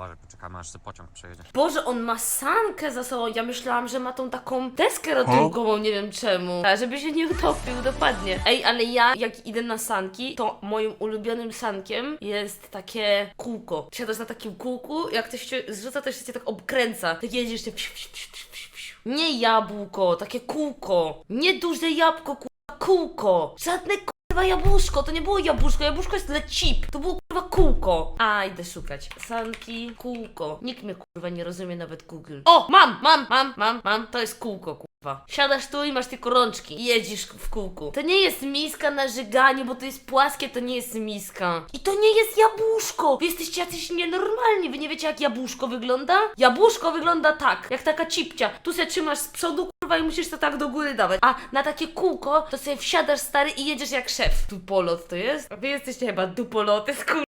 Może poczekamy aż pociąg przejedzie. Boże, on ma sankę za sobą. Ja myślałam, że ma tą taką deskę ratunkową, nie wiem czemu. A żeby się nie utopił, dokładnie. Ej, ale ja jak idę na sanki, to moim ulubionym sankiem jest takie kółko. Siadasz na takim kółku, jak ktoś się zrzuca, to się cię tak obkręca. Tak jedziesz, tak psiu, psiu, psiu, psiu, psiu. Nie jabłko, takie kółko. Nie duże jabłko, kurwa, kółko. Żadne kurwa jabłuszko, to nie było jabłuszko, jabłuszko jest le chip. To było kurwa kółko. A, idę szukać. Sanki, kółko. Nikt mnie kurwa nie rozumie, nawet Google. O, mam, mam, mam, mam, mam. To jest kółko, kurwa. Siadasz tu i masz tylko rączki i jedziesz w kółku. To nie jest miska na żyganie, bo to jest płaskie, to nie jest miska. I to nie jest jabłuszko. Wy jesteście jacyś nienormalni. Wy nie wiecie, jak jabłuszko wygląda? Jabłuszko wygląda tak, jak taka cipcia. Tu se trzymasz z przodu, kurwa, i musisz to tak do góry dawać. A na takie kółko, to sobie wsiadasz stary i jedziesz jak szef. Dupolot to jest? Wy jesteście chyba dupoloty, kurwa.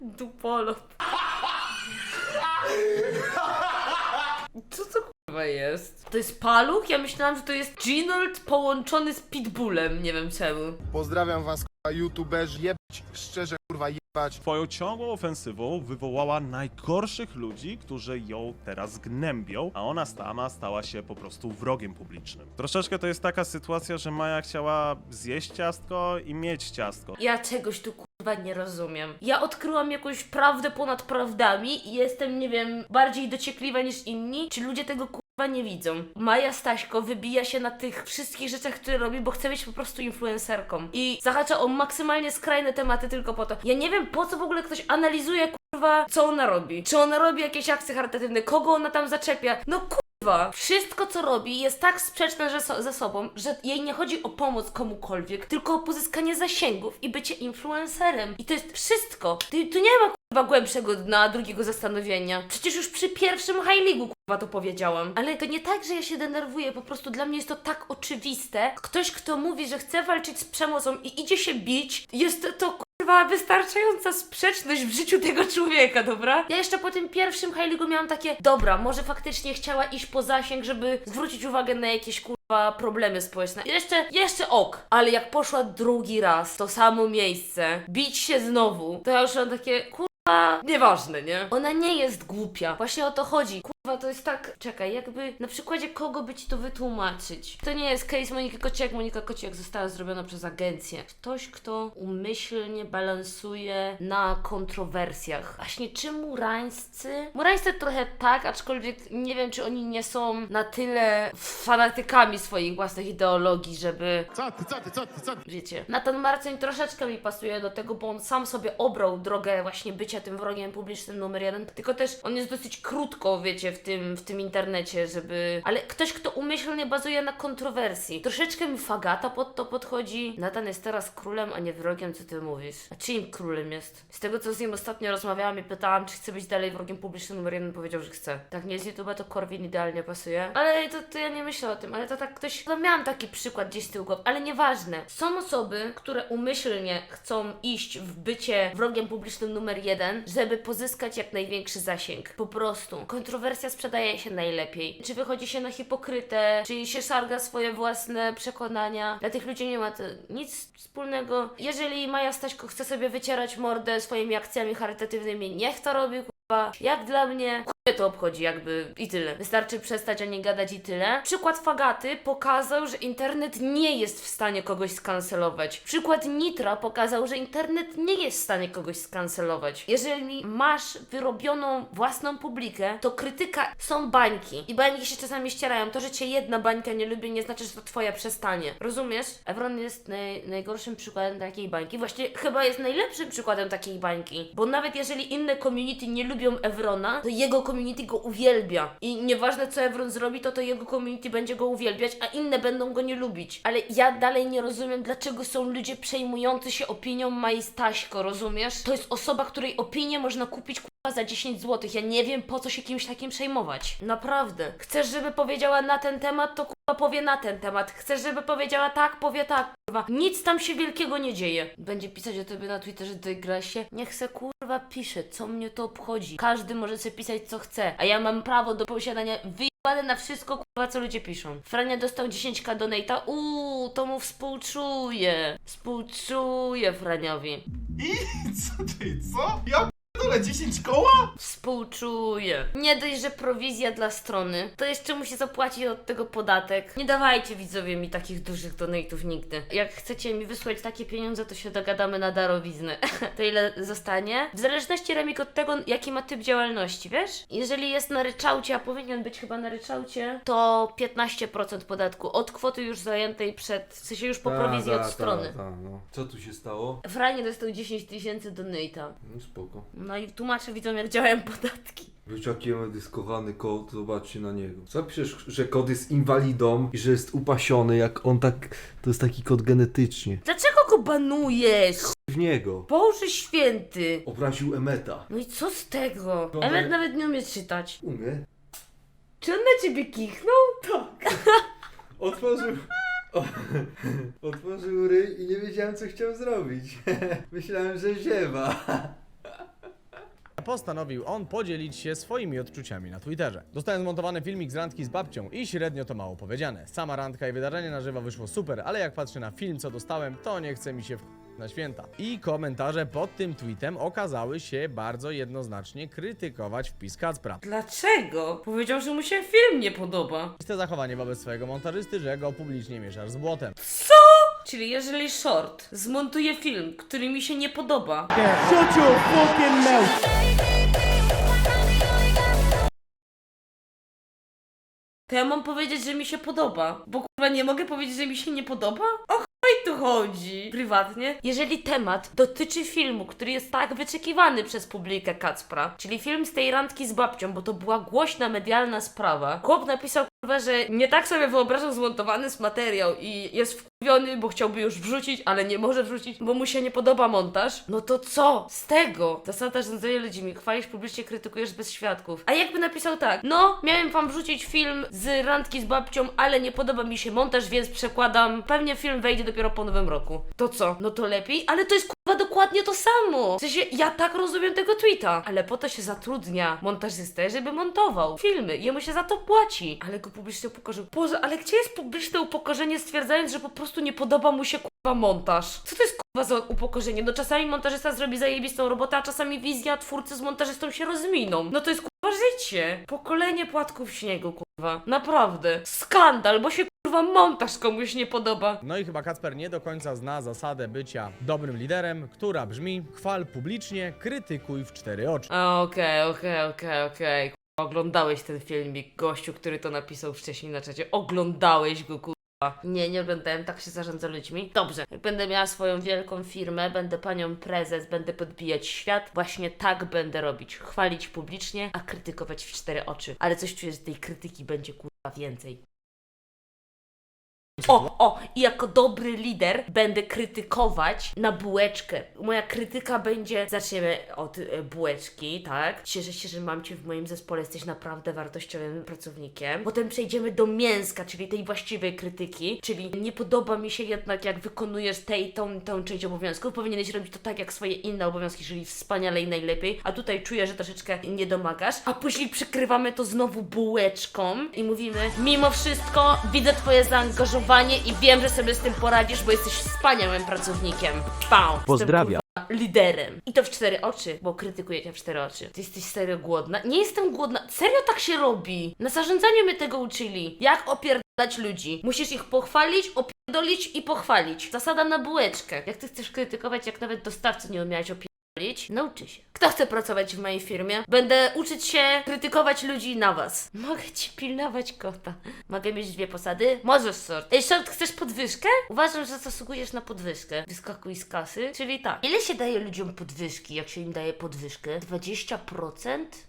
Dupolot. Co to kurwa jest? To jest paluch? Ja myślałam, że to jest Ginold połączony z Pitbullem. Nie wiem czemu. Pozdrawiam was, kurwa, youtuberzy, jebać, szczerze, kurwa, jebać. Twoją ciągłą ofensywą wywołała najgorszych ludzi, którzy ją teraz gnębią, a ona sama stała się po prostu wrogiem publicznym. Troszeczkę to jest taka sytuacja, że Maja chciała zjeść ciastko i mieć ciastko. Ja czegoś tu kurwa nie rozumiem. Ja odkryłam jakąś prawdę ponad prawdami i jestem, nie wiem, bardziej dociekliwa niż inni. Czy ludzie tego kurwa nie widzą? Maja Staśko wybija się na tych wszystkich rzeczach, które robi, bo chce być po prostu influencerką. I zahacza o maksymalnie skrajne tematy tylko po to. Ja nie wiem, po co w ogóle ktoś analizuje kurwa, co ona robi. Czy ona robi jakieś akcje charytatywne, kogo ona tam zaczepia. No kurwa, wszystko co robi jest tak sprzeczne so, ze sobą, że jej nie chodzi o pomoc komukolwiek, tylko o pozyskanie zasięgów i bycie influencerem. I to jest wszystko. Tu, tu nie ma kurwa głębszego dna, drugiego zastanowienia. Przecież już przy pierwszym League'u kurwa to powiedziałam. Ale to nie tak, że ja się denerwuję, po prostu dla mnie jest to tak oczywiste. Ktoś, kto mówi, że chce walczyć z przemocą i idzie się bić, jest to kurwa wystarczająca sprzeczność w życiu tego człowieka, dobra? Ja jeszcze po tym pierwszym League'u miałam takie, dobra, może faktycznie chciała iść po zasięg, żeby zwrócić uwagę na jakieś kurwa problemy społeczne. Jeszcze, jeszcze ok, ale jak poszła drugi raz to samo miejsce, bić się znowu, to ja już mam takie, kurwa, nieważne, nie? Ona nie jest głupia, właśnie o to chodzi. To jest tak, czekaj, jakby na przykładzie kogo by ci to wytłumaczyć? To nie jest case Moniki Kociak. Monika Kociak została zrobiona przez agencję. Ktoś, kto umyślnie balansuje na kontrowersjach. Właśnie czy murańscy? Murańscy trochę tak, aczkolwiek nie wiem, czy oni nie są na tyle fanatykami swoich własnych ideologii, żeby Co ty, co ty, co ty, co ty? wiecie. Natan Marcin troszeczkę mi pasuje do tego, bo on sam sobie obrał drogę właśnie bycia tym wrogiem publicznym numer jeden, tylko też on jest dosyć krótko, wiecie, w tym, w tym internecie, żeby... Ale ktoś, kto umyślnie bazuje na kontrowersji. Troszeczkę mi Fagata pod to podchodzi. Natan jest teraz królem, a nie wrogiem, co ty mówisz? A czyim królem jest? Z tego, co z nim ostatnio rozmawiałam i pytałam, czy chce być dalej wrogiem publicznym numer jeden, powiedział, że chce. Tak, nie z YouTube'a to Korwin idealnie pasuje. Ale to, to ja nie myślę o tym, ale to tak ktoś... No miałam taki przykład gdzieś z tyłu głowy, ale nieważne. Są osoby, które umyślnie chcą iść w bycie wrogiem publicznym numer jeden, żeby pozyskać jak największy zasięg. Po prostu. Kontrowersja sprzedaje się najlepiej. Czy wychodzi się na hipokrytę, czy się szarga swoje własne przekonania. Dla tych ludzi nie ma to nic wspólnego. Jeżeli Maja Staśko chce sobie wycierać mordę swoimi akcjami charytatywnymi, niech to robi, kurwa. Jak dla Mnie to obchodzi jakby i tyle. Wystarczy przestać, a nie gadać i tyle. Przykład Fagaty pokazał, że internet nie jest w stanie kogoś skancelować. Przykład Nitra pokazał, że internet nie jest w stanie kogoś skancelować. Jeżeli masz wyrobioną własną publikę, to krytyka są bańki. I bańki się czasami ścierają. To, że cię jedna bańka nie lubi, nie znaczy, że to twoja przestanie. Rozumiesz? Evron jest naj, najgorszym przykładem takiej bańki. Właściwie chyba jest najlepszym przykładem takiej bańki. Bo nawet jeżeli inne community nie lubią Evrona, to jego community go uwielbia. I nieważne co Evron zrobi, to to jego community będzie go uwielbiać, a inne będą go nie lubić. Ale ja dalej nie rozumiem, dlaczego są ludzie przejmujący się opinią Mai Staśko, rozumiesz? To jest osoba, której opinię można kupić za 10 zł. Ja nie wiem, po co się kimś takim przejmować. Naprawdę. Chcesz, żeby powiedziała na ten temat, to kurwa powie na ten temat. Chcesz, żeby powiedziała tak, powie tak, kurwa. Nic tam się wielkiego nie dzieje. Będzie pisać o tobie na Twitterze, że się. Niech se kurwa pisze, co mnie to obchodzi. Każdy może sobie pisać co chce, a ja mam prawo do posiadania wyjebane na wszystko, kurwa, co ludzie piszą. Frania dostał 10k donata, uuu, to mu współczuję. Współczuję Franiowi. I co ty, co? Ja za 10 koła? Współczuję. Nie dość, że prowizja dla strony, to jeszcze musi zapłacić od tego podatek. Nie dawajcie widzowie mi takich dużych donate'ów nigdy. Jak chcecie mi wysłać takie pieniądze, to się dogadamy na darowiznę. to ile zostanie? W zależności Remik od tego, jaki ma typ działalności, wiesz? Jeżeli jest na ryczałcie, a powinien być chyba na ryczałcie, to 15% podatku od kwoty już zajętej przed, w sensie już po Ta, prowizji ta, od strony. ta, no. Co tu się stało? Franie dostał 10 tysięcy donate'a. No spoko. No i tłumaczę widzom, jak działają podatki. Wiesz jaki mamy skowany kod, zobaczcie na niego. Co piszesz, że kod jest inwalidą i że jest upasiony, jak on tak... To jest taki kod genetycznie. Dlaczego go banujesz? W niego. Boże święty! Obraził Emeta. No i co z tego? Emet nawet nie umie czytać. Umie. Czy on na ciebie kichnął? Tak. Otworzył... O, otworzył ryj i nie wiedziałem co chciał zrobić. Myślałem, że ziewa. Postanowił on podzielić się swoimi odczuciami na Twitterze. Dostałem zmontowany filmik z randki z babcią i średnio to mało powiedziane. Sama randka i wydarzenie na żywo wyszło super, ale jak patrzę na film, co dostałem, to nie chce mi się w na święta. I komentarze pod tym tweetem okazały się bardzo jednoznacznie krytykować wpis Kacpra. Dlaczego? Powiedział, że mu się film nie podoba. Te zachowanie wobec swojego montażysty, że go publicznie mieszasz z błotem. Czyli jeżeli short zmontuje film, który mi się nie podoba, to ja mam powiedzieć, że mi się podoba. Bo kurwa nie mogę powiedzieć, że mi się nie podoba? O chuj tu chodzi. Prywatnie. Jeżeli temat dotyczy filmu, który jest tak wyczekiwany przez publikę Kacpra, czyli film z tej randki z babcią, bo to była głośna medialna sprawa. Chłop napisał kurwa, że nie tak sobie wyobrażał zmontowany z materiał i jest wkurwiony, bo chciałby już wrzucić, ale nie może wrzucić, bo mu się nie podoba montaż. No to co z tego? Zasada rządzenia ludźmi. Chwalisz publicznie, krytykujesz bez świadków. A jakby napisał tak, no, miałem wam wrzucić film z randki z babcią, ale nie podoba mi się montaż, więc przekładam. Pewnie film wejdzie dopiero po nowym roku. To co? No to lepiej? Ale to jest dokładnie to samo. W sensie, ja tak rozumiem tego tweeta. Ale po to się zatrudnia montażystę, żeby montował filmy. Jemu się za to płaci. Ale go publicznie upokorzył. Boże, ale gdzie jest publiczne upokorzenie stwierdzając, że po prostu nie podoba mu się kurwa montaż? Co to jest kurwa za upokorzenie? No czasami montażysta zrobi zajebistą robotę, a czasami wizja twórcy z montażystą się rozminą. No to jest kurwa życie. Pokolenie płatków śniegu, kurwa. Naprawdę. Skandal, bo się kurwa montaż komuś nie podoba. No i chyba Kacper nie do końca zna zasadę bycia dobrym liderem, która brzmi chwal publicznie, krytykuj w cztery oczy. A, Okej, okej, okej, okej. Oglądałeś ten filmik, gościu, który to napisał wcześniej na czacie. Oglądałeś go, kurwa. Nie, nie oglądałem, tak się zarządza ludźmi. Dobrze, jak będę miała swoją wielką firmę, będę panią prezes, będę podbijać świat, właśnie tak będę robić. Chwalić publicznie, a krytykować w cztery oczy. Ale coś czuję, że tej krytyki będzie kurwa więcej. 어! O, i jako dobry lider będę krytykować na bułeczkę. Moja krytyka będzie, zaczniemy od e, bułeczki, tak? Cieszę się, że mam Cię w moim zespole, jesteś naprawdę wartościowym pracownikiem. Potem przejdziemy do mięska, czyli tej właściwej krytyki, czyli nie podoba mi się jednak, jak wykonujesz tę tą, tą część obowiązków. Powinieneś robić to tak, jak swoje inne obowiązki, czyli wspaniale i najlepiej, a tutaj czuję, że troszeczkę nie domagasz. A później przykrywamy to znowu bułeczką i mówimy, mimo wszystko widzę Twoje zaangażowanie i wiem, że sobie z tym poradzisz, bo jesteś wspaniałym pracownikiem. Pał. Pozdrawiam. Liderem. I to w cztery oczy, bo krytykuję cię w cztery oczy. Ty jesteś serio głodna? Nie jestem głodna. Serio tak się robi. Na zarządzaniu mnie tego uczyli. Jak opierdalać ludzi. Musisz ich pochwalić, opierdolić i pochwalić. Zasada na bułeczkę. Jak ty chcesz krytykować, jak nawet dostawcy nie umiałeś opierdolić, nauczy się. Kto chce pracować w mojej firmie? Będę uczyć się krytykować ludzi na was. Mogę ci pilnować kota. Mogę mieć dwie posady? Możesz, Short. Ej, Short, chcesz podwyżkę? Uważam, że zasługujesz na podwyżkę. Wyskakuj z kasy. Czyli tak. Ile się daje ludziom podwyżki, jak się im daje podwyżkę? 20%?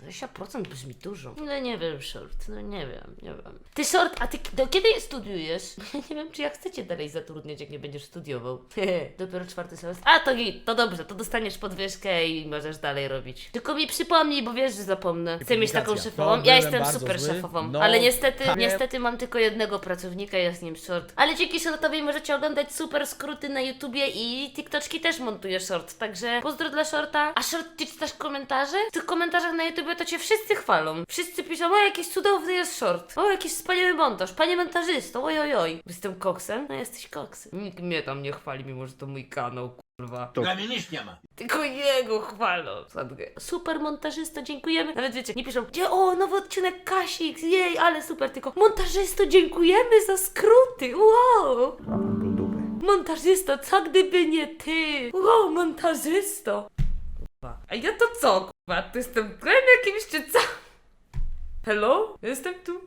20% brzmi dużo. No nie wiem, Short. No nie wiem, nie wiem. Ty, Short, a ty do kiedy studiujesz? Nie wiem, czy ja chcę cię dalej zatrudniać, jak nie będziesz studiował. Dopiero czwarty semestr. A, to git, to dobrze, to dostaniesz podwyżkę i możesz dalej robić. Tylko mi przypomnij, bo wiesz, że zapomnę. Chcę mieć taką szefową. To Ja byłem jestem bardzo super zły. szefową, No, ale niestety, tak. niestety mam tylko jednego pracownika, jest nim short. Ale dzięki shortowi możecie oglądać super skróty na YouTubie i TikToczki też montuję short, także pozdro dla shorta. A short, ty czytasz komentarze? W tych komentarzach na YouTubie to cię wszyscy chwalą. Wszyscy piszą, o jakiś cudowny jest short, o jakiś wspaniały montaż, panie montażysto, oj oj oj. Jestem koksem? No jesteś koksem. Nikt mnie tam nie chwali, mimo że to mój kanał. Kurwa. Dla mnie nic nie ma. Tylko jego chwalą. Sadgę. Super montażysto, dziękujemy. Nawet wiecie, nie piszą, gdzie o, nowy odcinek Kasik, jej, ale super, tylko montażysto, dziękujemy za skróty, wow. Dobry. Montażysto, co gdyby nie ty? Wow, montażysto. Kurwa. A ja to co, kurwa? To jestem krem jakimś czy co? Hello? Jestem tu.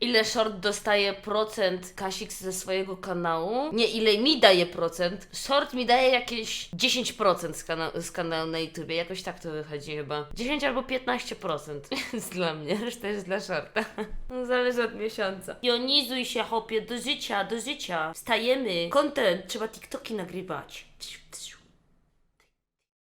Ile short dostaje procent Kasik ze swojego kanału? Nie, ile mi daje procent? Short mi daje jakieś 10% z, kana z kanału na YouTubie. Jakoś tak to wychodzi chyba. 10 albo 15% jest dla mnie, reszta jest dla shorta. No, Zależy od miesiąca. Jonizuj się, hopie, do życia, do życia. Wstajemy. Content, trzeba TikToki nagrywać.